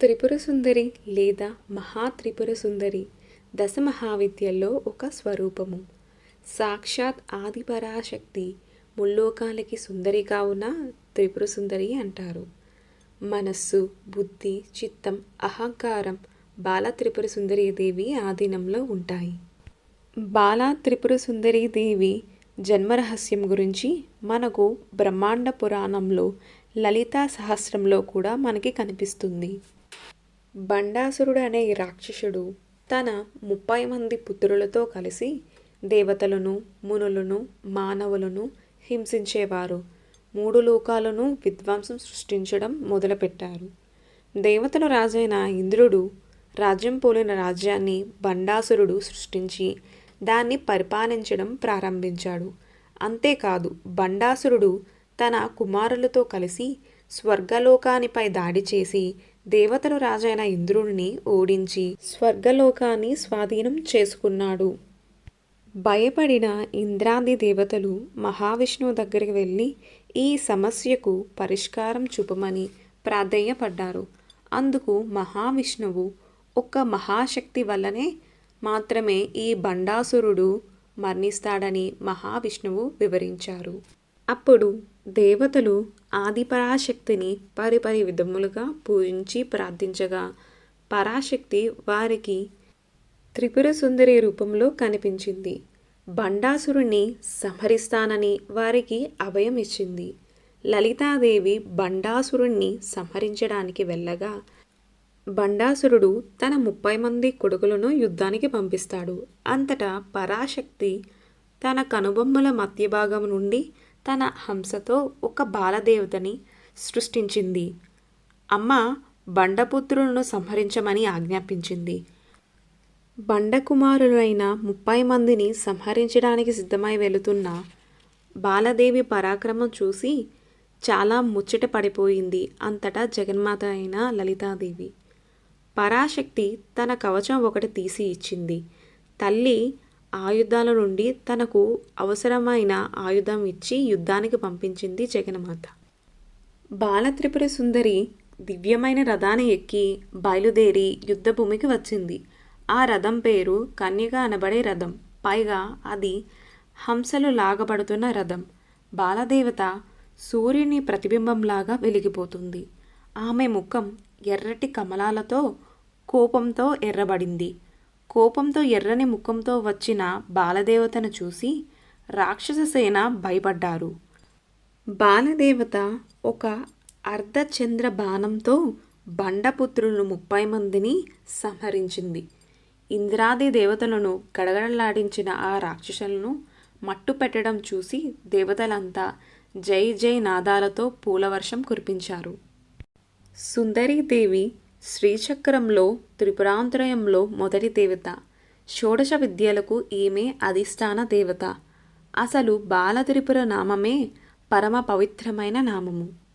త్రిపుర సుందరి లేదా మహా త్రిపుర సుందరి దశ మహావిద్యల్లో ఒక స్వరూపము. సాక్షాత్ ఆదిపరాశక్తి ముల్లోకాలకి సుందరి కావున త్రిపుర సుందరి అంటారు. మనస్సు బుద్ధి చిత్తం అహంకారం బాల త్రిపుర దేవి ఆధీనంలో ఉంటాయి. బాల త్రిపుర దేవి జన్మరహస్యం గురించి మనకు బ్రహ్మాండ పురాణంలో లలితా సహస్రంలో కూడా మనకి కనిపిస్తుంది. బండాసురుడు అనే రాక్షసుడు తన ముప్పై మంది పుత్రులతో కలిసి దేవతలను మునులను మానవులను హింసించేవారు. మూడు లోకాలను విధ్వంసం సృష్టించడం మొదలుపెట్టారు. దేవతల రాజైన ఇంద్రుడు రాజ్యం పోలిన రాజ్యాన్ని బండాసురుడు సృష్టించి దాన్ని పరిపాలించడం ప్రారంభించాడు. అంతేకాదు బండాసురుడు తన కుమారులతో కలిసి స్వర్గలోకానిపై దాడి చేసి దేవతలు రాజైన ఇంద్రుడిని ఓడించి స్వర్గలోకాన్ని స్వాధీనం చేసుకున్నాడు. భయపడిన ఇంద్రాది దేవతలు మహావిష్ణువు దగ్గరికి వెళ్ళి ఈ సమస్యకు పరిష్కారం చూపమని ప్రాధేయపడ్డారు. అందుకు మహావిష్ణువు ఒక మహాశక్తి వల్లనే మాత్రమే ఈ బండాసురుడు మరణిస్తాడని మహావిష్ణువు వివరించారు. అప్పుడు దేవతలు ఆదిపరాశక్తిని పరిపరి విధములుగా పూజించి ప్రార్థించగా పరాశక్తి వారికి త్రిపుర సుందరి రూపంలో కనిపించింది. బండాసురుణ్ణి సంహరిస్తానని వారికి అభయం ఇచ్చింది. లలితాదేవి బండాసురుణ్ణి సంహరించడానికి వెళ్ళగా బండాసురుడు తన ముప్పై మంది కొడుకులను యుద్ధానికి పంపిస్తాడు. అంతటా పరాశక్తి తన కనుబొమ్మల మధ్య భాగం నుండి తన హంసతో ఒక బాలదేవతని సృష్టించింది. అమ్మ బండపుత్రులను సంహరించమని ఆజ్ఞాపించింది. బండకుమారులైన ముప్పై మందిని సంహరించడానికి సిద్ధమై వెళుతున్న బాలదేవి పరాక్రమం చూసి చాలా ముచ్చట పడిపోయింది అంతటా జగన్మాత అయిన లలితాదేవి. పరాశక్తి తన కవచం ఒకటి తీసి ఇచ్చింది. తల్లి ఆయుధాల నుండి తనకు అవసరమైన ఆయుధం ఇచ్చి యుద్ధానికి పంపించింది జగన్మాత. బాలత్రిపుర సుందరి దివ్యమైన రథాన్ని ఎక్కి బయలుదేరి యుద్ధభూమికి వచ్చింది. ఆ రథం పేరు కన్యక అనబడే రథం. పైగా అది హంసలు లాగబడుతున్న రథం. బాలదేవత సూర్యుని ప్రతిబింబంలాగా వెలిగిపోతుంది. ఆమె ముఖం ఎర్రటి కమలాలతో కోపంతో ఎర్రబడింది. కోపంతో ఎర్రని ముఖంతో వచ్చిన బాలదేవతను చూసి రాక్షస సేన భయపడ్డారు. బాలదేవత ఒక అర్ధచంద్ర బాణంతో బండపుత్రులను ముప్పై మందిని సంహరించింది. ఇంద్రాది దేవతలను గడగడలాడించిన ఆ రాక్షసులను మట్టు పెట్టడం చూసి దేవతలంతా జై జై నాదాలతో పూలవర్షం కురిపించారు. సుందరీదేవి శ్రీచక్రంలో త్రిపురాంతరయంలో మొదటి దేవత. షోడశ విద్యలకు ఈమె అధిష్టాన దేవత. అసలు బాల త్రిపుర నామమే పరమ పవిత్రమైన నామము.